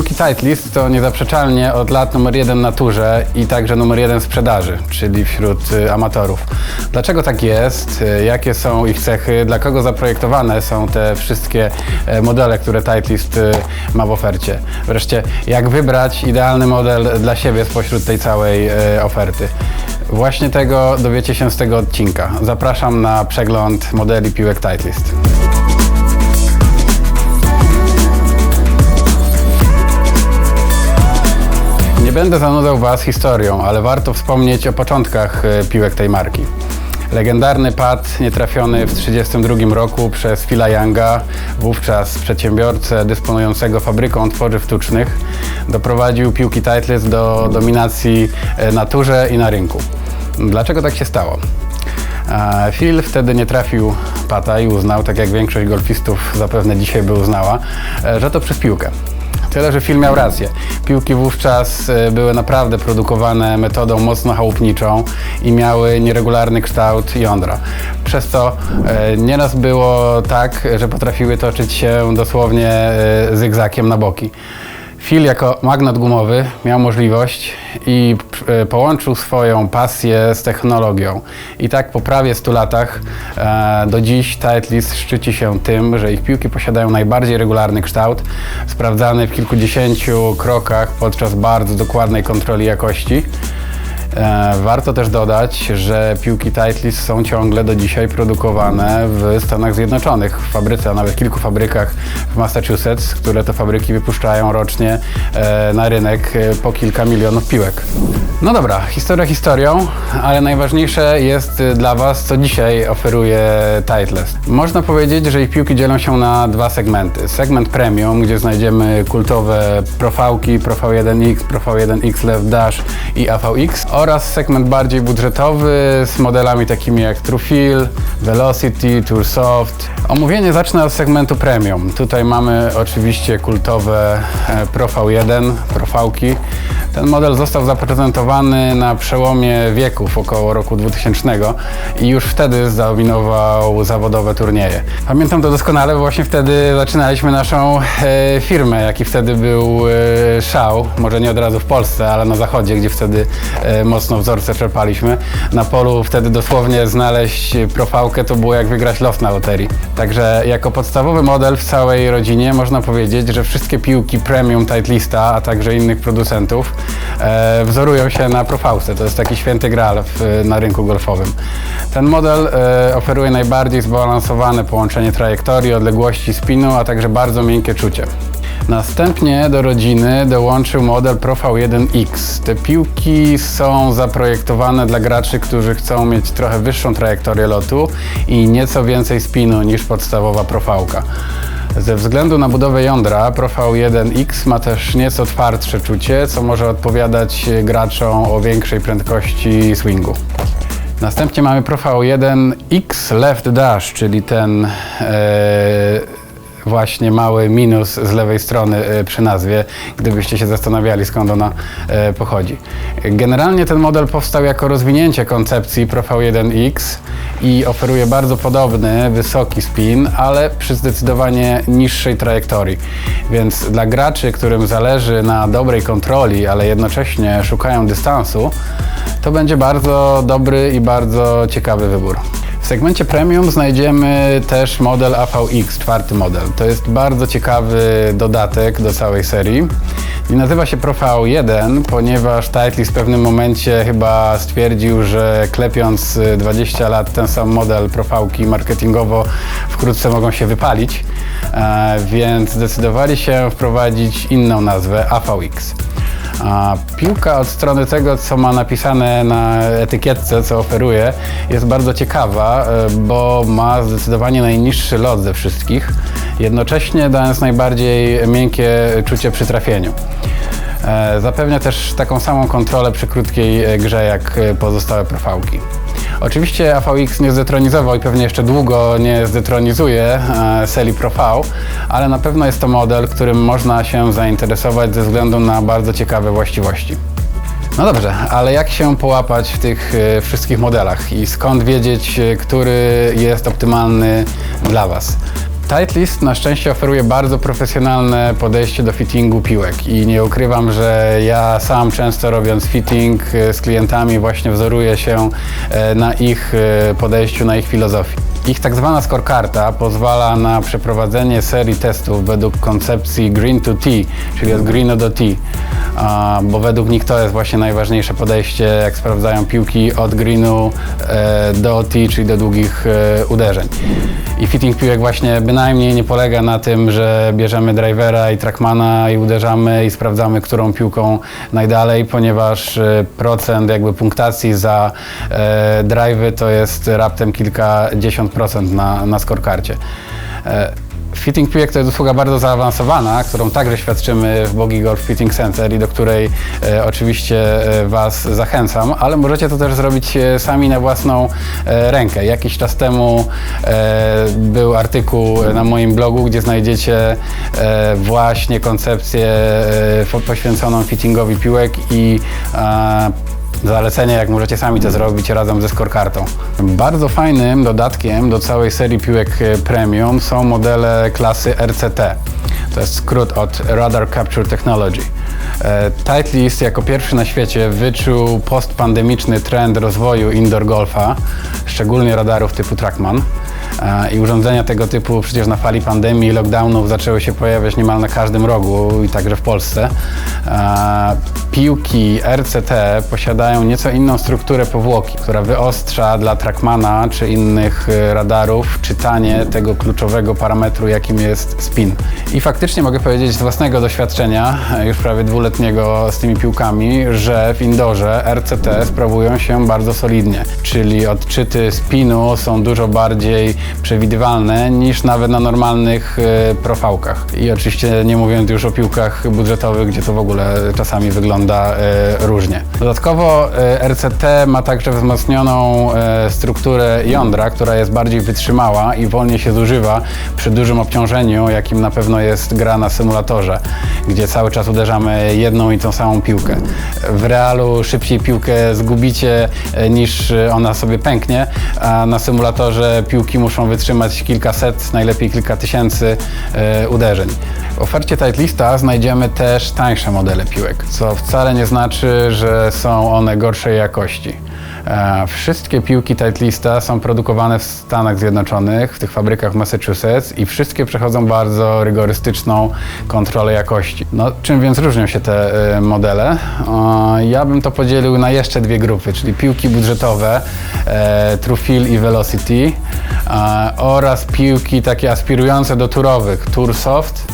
Piłki Titleist to niezaprzeczalnie od lat numer jeden na turze i także numer jeden sprzedaży, czyli wśród y, amatorów. Dlaczego tak jest? Y, Jakie są ich cechy? Dla kogo zaprojektowane są te wszystkie e, modele, które Titleist y, ma w ofercie? Wreszcie, jak wybrać idealny model dla siebie spośród tej całej e, oferty? Właśnie tego dowiecie się z tego odcinka. Zapraszam na przegląd modeli piłek Titleist. Nie będę zanudzał Was historią, ale warto wspomnieć o początkach e, piłek tej marki. Legendarny pad nietrafiony w 1932 roku przez Phila Younga, wówczas przedsiębiorcę dysponującego fabryką tworzyw sztucznych, doprowadził piłki Titleist do dominacji e, na turze i na rynku. Dlaczego tak się stało? E, Phil wtedy nie trafił pata i uznał, tak jak większość golfistów zapewne dzisiaj by uznała, że to przez piłkę. Tyle, że Phil miał rację. Piłki wówczas e, były naprawdę produkowane metodą mocno chałupniczą i miały nieregularny kształt jądra. Przez to e, nieraz było tak, że potrafiły toczyć się dosłownie e, zygzakiem na boki. Phil jako magnat gumowy miał możliwość i e, połączył swoją pasję z technologią. I tak po prawie 100 latach e, do dziś Titleist szczyci się tym, że ich piłki posiadają najbardziej regularny kształt, sprawdzany w kilkudziesięciu krokach podczas bardzo dokładnej kontroli jakości. E, Warto też dodać, że piłki Titleist są ciągle do dzisiaj produkowane w Stanach Zjednoczonych, w fabryce, a nawet kilku fabrykach w Massachusetts, które to fabryki wypuszczają rocznie e, na rynek e, po kilka milionów piłek. No dobra, historia historią, ale najważniejsze jest dla Was, co dzisiaj oferuje Titleist. Można powiedzieć, że ich piłki dzielą się na dwa segmenty. Segment premium, gdzie znajdziemy kultowe profałki, Profał 1X, Profał 1X Left Dash i AVX oraz segment bardziej budżetowy z modelami takimi jak Truefil, Velocity, Tour Soft. Omówienie zacznę od segmentu premium. Tutaj mamy oczywiście kultowe e, Profał 1, profałki. Ten model został zaprezentowany na przełomie wieków, około roku 2000 i już wtedy zdominował zawodowe turnieje. Pamiętam to doskonale, bo właśnie wtedy zaczynaliśmy naszą e, firmę, jaki wtedy był e, szał, może nie od razu w Polsce, ale na zachodzie, gdzie wtedy e, mocno wzorce czerpaliśmy. Na polu wtedy dosłownie znaleźć profałkę to było jak wygrać los na loterii. Także jako podstawowy model w całej rodzinie można powiedzieć, że wszystkie piłki premium Titleista, a także innych producentów e, wzorują się na profałce. To jest taki święty graal w, na rynku golfowym. Ten model e, oferuje najbardziej zbalansowane połączenie trajektorii, odległości spinu, a także bardzo miękkie czucie. Następnie do rodziny dołączył model Profile 1X. Te piłki są zaprojektowane dla graczy, którzy chcą mieć trochę wyższą trajektorię lotu i nieco więcej spinu niż podstawowa profałka. Ze względu na budowę jądra, Profile 1X ma też nieco twardsze czucie, co może odpowiadać graczom o większej prędkości swingu. Następnie mamy Profile 1X Left Dash, czyli ten e, właśnie mały minus z lewej strony e, przy nazwie, gdybyście się zastanawiali skąd ona e, pochodzi. Generalnie ten model powstał jako rozwinięcie koncepcji Profile 1X i oferuje bardzo podobny, wysoki spin, ale przy zdecydowanie niższej trajektorii. Więc dla graczy, którym zależy na dobrej kontroli, ale jednocześnie szukają dystansu, to będzie bardzo dobry i bardzo ciekawy wybór. Segmencie premium znajdziemy też model AVX, czwarty model. To jest bardzo ciekawy dodatek do całej serii. I nazywa się Profile 1, ponieważ Titleist w pewnym momencie chyba stwierdził, że klepiąc y, 20 lat ten sam model profałki marketingowo wkrótce mogą się wypalić, e, więc zdecydowali się wprowadzić inną nazwę AVX. A piłka od strony tego, co ma napisane na etykietce, co oferuje, jest bardzo ciekawa, e, bo ma zdecydowanie najniższy lot ze wszystkich, jednocześnie dając najbardziej miękkie czucie przy trafieniu. E, Zapewnia też taką samą kontrolę przy krótkiej e, grze jak pozostałe profałki. Oczywiście AVX nie zdetronizował i pewnie jeszcze długo nie zdetronizuje e, Seli Pro V, ale na pewno jest to model, którym można się zainteresować ze względu na bardzo ciekawe właściwości. No dobrze, ale jak się połapać w tych e, wszystkich modelach i skąd wiedzieć, e, który jest optymalny dla Was? Titleist na szczęście oferuje bardzo profesjonalne podejście do fittingu piłek i nie ukrywam, że ja sam często robiąc fitting e, z klientami właśnie wzoruję się e, na ich e, podejściu, na ich filozofii. Ich tak zwana scorekarta pozwala na przeprowadzenie serii testów według koncepcji green to T, czyli od greenu do T, a, bo według nich to jest właśnie najważniejsze podejście, jak sprawdzają piłki od greenu e, do T, czyli do długich e, uderzeń. I fitting piłek właśnie bynajmniej nie polega na tym, że bierzemy drivera i trackmana i uderzamy i sprawdzamy, którą piłką najdalej, ponieważ e, procent jakby punktacji za e, to jest raptem kilkadziesiąt procent na, na scorekarcie. E, Fitting piłek to jest usługa bardzo zaawansowana, którą także świadczymy w Bogi Golf Fitting Center i do której e, oczywiście e, Was zachęcam, ale możecie to też zrobić e, sami na własną e, rękę. Jakiś czas temu e, był artykuł na moim blogu, gdzie znajdziecie e, właśnie koncepcję e, po- poświęconą fittingowi piłek i e, Zalecenie, jak możecie sami to zrobić razem ze scorekartą. Bardzo fajnym dodatkiem do całej serii piłek e, premium są modele klasy RCT. To jest skrót od Radar Capture Technology. E, Titleist jako pierwszy na świecie wyczuł postpandemiczny trend rozwoju indoor golfa, szczególnie radarów typu Trackman. E, I urządzenia tego typu przecież na fali pandemii i lockdownów zaczęły się pojawiać niemal na każdym rogu i także w Polsce. E, Piłki RCT posiadają nieco inną strukturę powłoki, która wyostrza dla Trackmana czy innych e, radarów czytanie tego kluczowego parametru, jakim jest spin. I faktycznie mogę powiedzieć z własnego doświadczenia, już prawie dwuletniego z tymi piłkami, że w indoorze RCT sprawują się bardzo solidnie, czyli odczyty spinu są dużo bardziej przewidywalne niż nawet na normalnych e, profałkach. I oczywiście nie mówiąc już o piłkach budżetowych, gdzie to w ogóle czasami wygląda e, różnie. Dodatkowo e, RCT ma także wzmocnioną strukturę jądra, która jest bardziej wytrzymała i wolniej się zużywa przy dużym obciążeniu, jakim na pewno jest gra na symulatorze, gdzie cały czas uderzamy jedną i tą samą piłkę. W realu szybciej piłkę zgubicie niż ona sobie pęknie, a na symulatorze piłki muszą wytrzymać kilkaset, najlepiej kilka tysięcy e, uderzeń. W ofercie Titleista znajdziemy też tańsze modele piłek, co wcale nie znaczy, że są one gorszej jakości. E, Wszystkie piłki Titleista są produkowane w Stanach Zjednoczonych, w tych fabrykach w Massachusetts i wszystkie przechodzą bardzo rygorystyczną kontrolę jakości. No, czym więc różnią się te e, modele? Ja bym to podzielił na jeszcze dwie grupy, czyli piłki budżetowe e, True Feel i Velocity oraz piłki takie aspirujące do turowych Tour Soft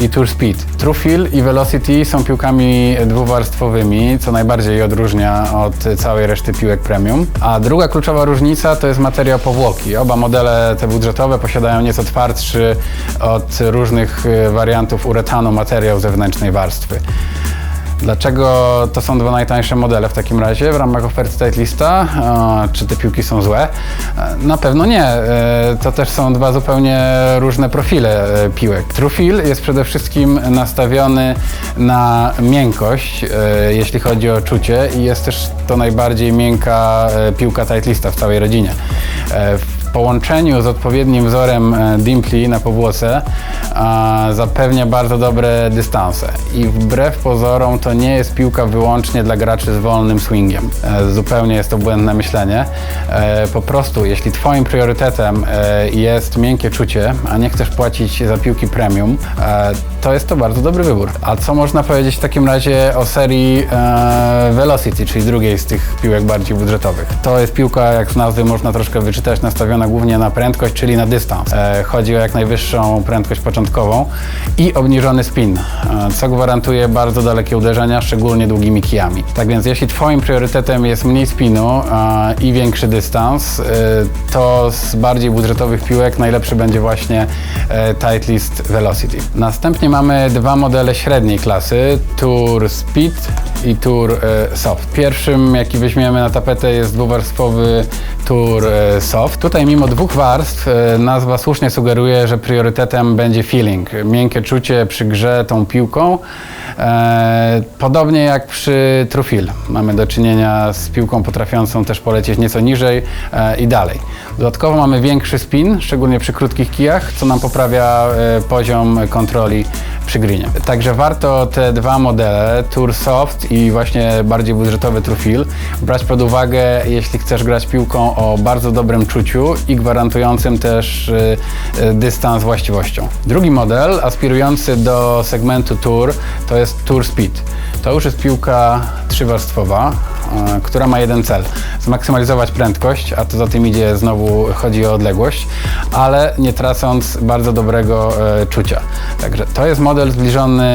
i Tour Speed. True Feel i Velocity są piłkami dwuwarstwowymi, co najbardziej je odróżnia od całej reszty piłek premium. A druga kluczowa różnica to jest materiał powłoki. Oba modele te budżetowe posiadają nieco twardszy od różnych e, wariantów uretanu materiał zewnętrznej warstwy. Dlaczego to są dwa najtańsze modele w takim razie w ramach oferty Titleista? Czy te piłki są złe? Na pewno nie. E, To też są dwa zupełnie różne profile e, piłek. Trufil jest przede wszystkim nastawiony na miękkość, e, jeśli chodzi o czucie i jest też to najbardziej miękka piłka Titleista w całej rodzinie. Połączeniu z odpowiednim wzorem e, Dimpli na powłoce zapewnia bardzo dobre dystanse. I wbrew pozorom to nie jest piłka wyłącznie dla graczy z wolnym swingiem. E, zupełnie jest to błędne myślenie. E, po prostu, jeśli Twoim priorytetem jest miękkie czucie, a nie chcesz płacić za piłki premium, to jest to bardzo dobry wybór. A co można powiedzieć w takim razie o serii e, Velocity, czyli drugiej z tych piłek bardziej budżetowych? To jest piłka, jak z nazwy można troszkę wyczytać, nastawiona głównie na prędkość, czyli na dystans. E, chodzi o jak najwyższą prędkość początkową i obniżony spin, e, co gwarantuje bardzo dalekie uderzenia, szczególnie długimi kijami. Tak więc jeśli Twoim priorytetem jest mniej spinu e, i większy dystans, e, to z bardziej budżetowych piłek najlepszy będzie właśnie e, Velocity. Następnie mamy dwa modele średniej klasy, Tour Speed i Tour e, Soft. Pierwszym, jaki weźmiemy na tapetę jest dwuwarstwowy Tour e, Soft. Tutaj mimo dwóch warstw e, nazwa słusznie sugeruje, że priorytetem będzie feeling, miękkie czucie przy grze tą piłką. Podobnie jak przy Trufil. Mamy do czynienia z piłką potrafiącą też polecieć nieco niżej i dalej. Dodatkowo mamy większy spin, szczególnie przy krótkich kijach, co nam poprawia poziom kontroli przy grinie. Także warto te dwa modele, Tour Soft i właśnie bardziej budżetowy Trufil, brać pod uwagę, jeśli chcesz grać piłką o bardzo dobrym czuciu i gwarantującym też e, e, dystans właściwością. Drugi model, aspirujący do segmentu Tour, to jest Tour Speed. To już jest piłka trzywarstwowa, która ma jeden cel: zmaksymalizować prędkość, a to za tym idzie znowu chodzi o odległość, ale nie tracąc bardzo dobrego e, czucia. Także to jest model zbliżony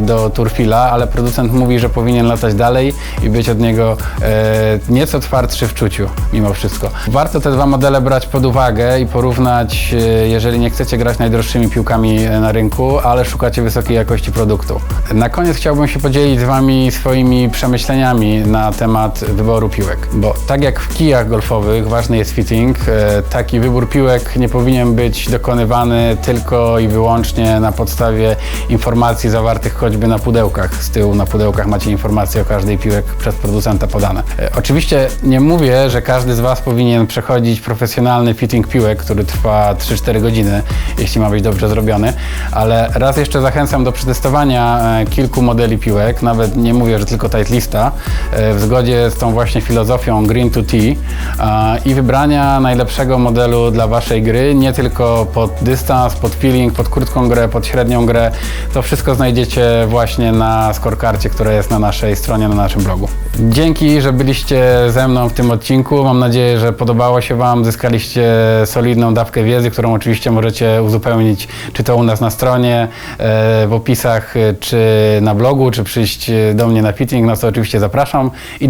do Turfila, ale producent mówi, że powinien latać dalej i być od niego e, nieco twardszy w czuciu mimo wszystko. Warto te dwa modele brać pod uwagę i porównać, e, jeżeli nie chcecie grać najdroższymi piłkami e, na rynku, ale szukacie wysokiej jakości produktu. Na koniec chciałbym się podzielić z Wami swoimi przemyśleniami na temat wyboru piłek, bo tak jak w kijach golfowych ważny jest fitting, e, taki wybór piłek nie powinien być dokonywany tylko i wyłącznie na podstawie informacji zawartych choćby na pudełkach. Z tyłu na pudełkach macie informacje o każdej piłek przez producenta podane. E, Oczywiście nie mówię, że każdy z Was powinien przechodzić profesjonalny fitting piłek, który trwa 3-4 godziny, jeśli ma być dobrze zrobiony, ale raz jeszcze zachęcam do przetestowania e, kilku modeli piłek, nawet nie mówię, że tylko Titleista, e, w zgodzie z tą właśnie filozofią Green to Tea i wybrania najlepszego modelu dla Waszej gry, nie tylko pod dystans, pod feeling, pod krótką grę, pod średnią grę. To wszystko znajdziecie właśnie na scorekarcie, która jest na naszej stronie, na naszym blogu. Dzięki, że byliście ze mną w tym odcinku. Mam nadzieję, że podobało się Wam, zyskaliście solidną dawkę wiedzy, którą oczywiście możecie uzupełnić, czy to u nas na stronie, e, w opisach, e, czy na blogu, czy przyjść do mnie na fitting. No to oczywiście zapraszam i